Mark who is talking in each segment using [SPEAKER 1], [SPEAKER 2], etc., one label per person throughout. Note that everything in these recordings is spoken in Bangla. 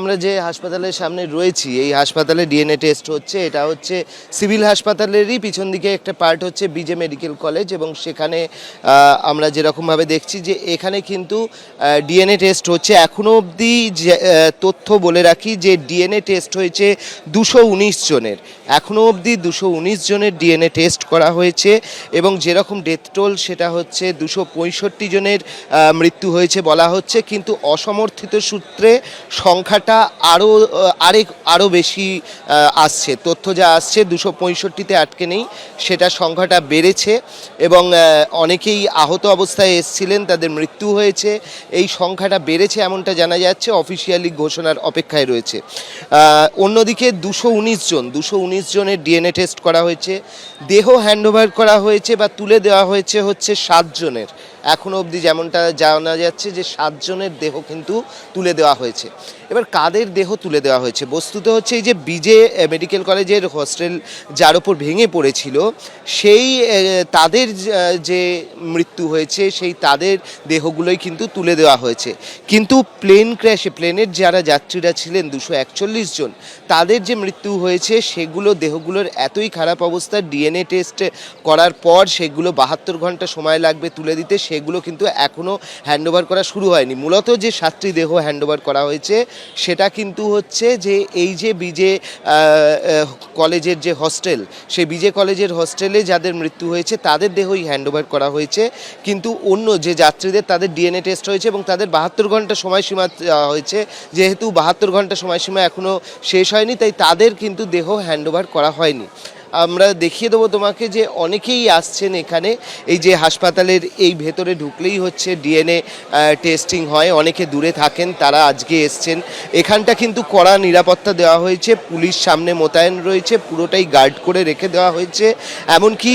[SPEAKER 1] আমরা যে হাসপাতালের সামনে রয়েছি, এই হাসপাতালে ডিএনএ টেস্ট হচ্ছে, এটা হচ্ছে সিভিল হাসপাতালেরই পিছন দিকে একটা পার্ট হচ্ছে বিজে মেডিকেল কলেজ এবং সেখানে আমরা যেরকমভাবে দেখছি যে এখানে কিন্তু ডিএনএ টেস্ট হচ্ছে। এখনও অবধি তথ্য বলে রাখি যে ডিএনএ টেস্ট হয়েছে দুশো উনিশ জনের। এখনও অবধি দুশো উনিশ জনের ডিএনএ টেস্ট করা হয়েছে এবং যেরকম ডেথ টোল, সেটা হচ্ছে দুশো পঁয়ষট্টি জনের মৃত্যু হয়েছে বলা হচ্ছে। কিন্তু অসমর্থিত সূত্রে সংখ্যাটা আরও আরেক আরও বেশি আসছে। তথ্য যা আসছে, দুশো পঁয়ষট্টিতে আটকে নেই, সেটা সংখ্যাটা বেড়েছে এবং অনেকেই আহত অবস্থায় এসছিলেন, তাদের মৃত্যু হয়েছে। এই সংখ্যাটা বেড়েছে এমনটা জানা যাচ্ছে, অফিসিয়ালি ঘোষণার অপেক্ষায় রয়েছে। অন্যদিকে দুশো উনিশ জন, দুশো উনিশ জনের ডিএনএ টেস্ট করা হয়েছে, দেহ হ্যান্ডওভার করা হয়েছে বা তুলে দেওয়া হয়েছে হচ্ছে সাতজনের এখনও অবধি যেমনটা জানা যাচ্ছে যে সাতজনের দেহ কিন্তু তুলে দেওয়া হয়েছে। এবার কাদের দেহ তুলে দেওয়া হয়েছে? বস্তুত হচ্ছে এই যে বিজে মেডিকেল কলেজের হোস্টেল যার ওপর ভেঙে পড়েছিল, সেই তাদের যে মৃত্যু হয়েছে, সেই তাদের দেহগুলোই কিন্তু তুলে দেওয়া হয়েছে। কিন্তু প্লেন ক্র্যাশে প্লেনের যারা যাত্রীরা ছিলেন, দুশো একচল্লিশ জন, তাদের যে মৃত্যু হয়েছে, সেগুলো দেহগুলোর এতই খারাপ অবস্থা ডিএনএ টেস্ট করার পর সেগুলো বাহাত্তর ঘণ্টা সময় লাগবে তুলে দিতে সেগুলো কিন্তু এখনও হ্যান্ডওভার করা শুরু হয়নি। মূলত যে সাতটি দেহ হ্যান্ডওভার করা হয়েছে, সেটা কিন্তু হচ্ছে যে এই যে বিজে কলেজের যে হস্টেল সেই বিজে কলেজের হস্টেলে যাদের মৃত্যু হয়েছে, তাদের দেহই হ্যান্ডওভার করা হয়েছে। কিন্তু অন্য যে যাত্রীদের, তাদের ডিএনএ টেস্ট হয়েছে এবং তাদের বাহাত্তর ঘণ্টা সময়সীমা হয়েছে। যেহেতু বাহাত্তর ঘণ্টা সময়সীমা এখনও শেষ হয়নি, তাই তাদের কিন্তু দেহ হ্যান্ডওভার করা হয়নি। আমরা দেখিয়ে দেবো তোমাকে যে অনেকেই আসছেন এখানে। এই যে হাসপাতালের এই ভেতরে ঢুকলেই হচ্ছে ডিএনএ টেস্টিং হয়। অনেকে দূরে থাকেন, তারা আজকে এসছেন। এখানটা কিন্তু কড়া নিরাপত্তা দেওয়া হয়েছে, পুলিশ সামনে মোতায়েন রয়েছে, পুরোটাই গার্ড করে রেখে দেওয়া হয়েছে। এমনকি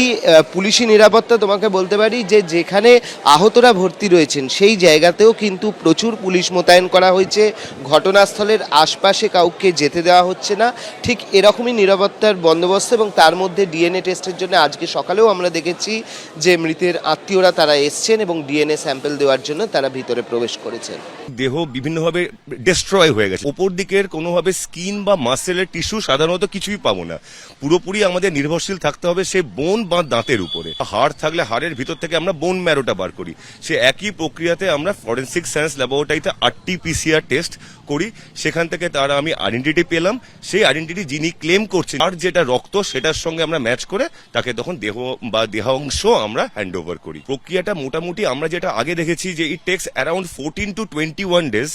[SPEAKER 1] পুলিশি নিরাপত্তা তোমাকে বলতে পারি যে যেখানে আহতরা ভর্তি রয়েছেন, সেই জায়গাতেও কিন্তু প্রচুর পুলিশ মোতায়েন করা হয়েছে। ঘটনাস্থলের আশপাশে কাউকে যেতে দেওয়া হচ্ছে না। ঠিক এরকমই নিরাপত্তার বন্দোবস্ত এবং তার মধ্যে ডিএনএ টেস্টের জন্য আজকে সকালেও আমরা দেখেছি যে মৃতের আত্মীয়রা তারা এসছেন এবং ডিএনএ স্যাম্পল দেওয়ার জন্য তারা ভিতরে প্রবেশ করেছেন।
[SPEAKER 2] দেহ বিভিন্নভাবে ডিস্ট্রয় হয়ে গেছে। ওপর দিকের কোনোভাবে স্কিন বা মাসেলের টিস্যু সাধারণত কিছুই পাবো না। পুরোপুরি আমাদের নির্ভরশীল থাকতে হবে সে বোন বা দাঁতের উপরে। হাড় থাকলে হাড়ের ভিতর থেকে আমরা বোন ম্যারোটা বার করি। সে একই প্রক্রিয়াতে আমরা ফরেন্সিক সায়েন্স ল্যাবরেটরিতে আরটি পিসিআর টেস্ট করি। সেখান থেকে তারা আমি আইডেন্টিটি পেলাম। সেই আইডেন্টিটি যিনি ক্লেম করছেন আর যেটা রক্ত সঙ্গে আমরা ম্যাচ করে তাকে তখন দেহ বা দেহাংশ আমরা হ্যান্ড ওভার করি। প্রক্রিয়াটা মোটামুটি আমরা যেটা আগে দেখেছি যে it takes around fourteen to twenty one days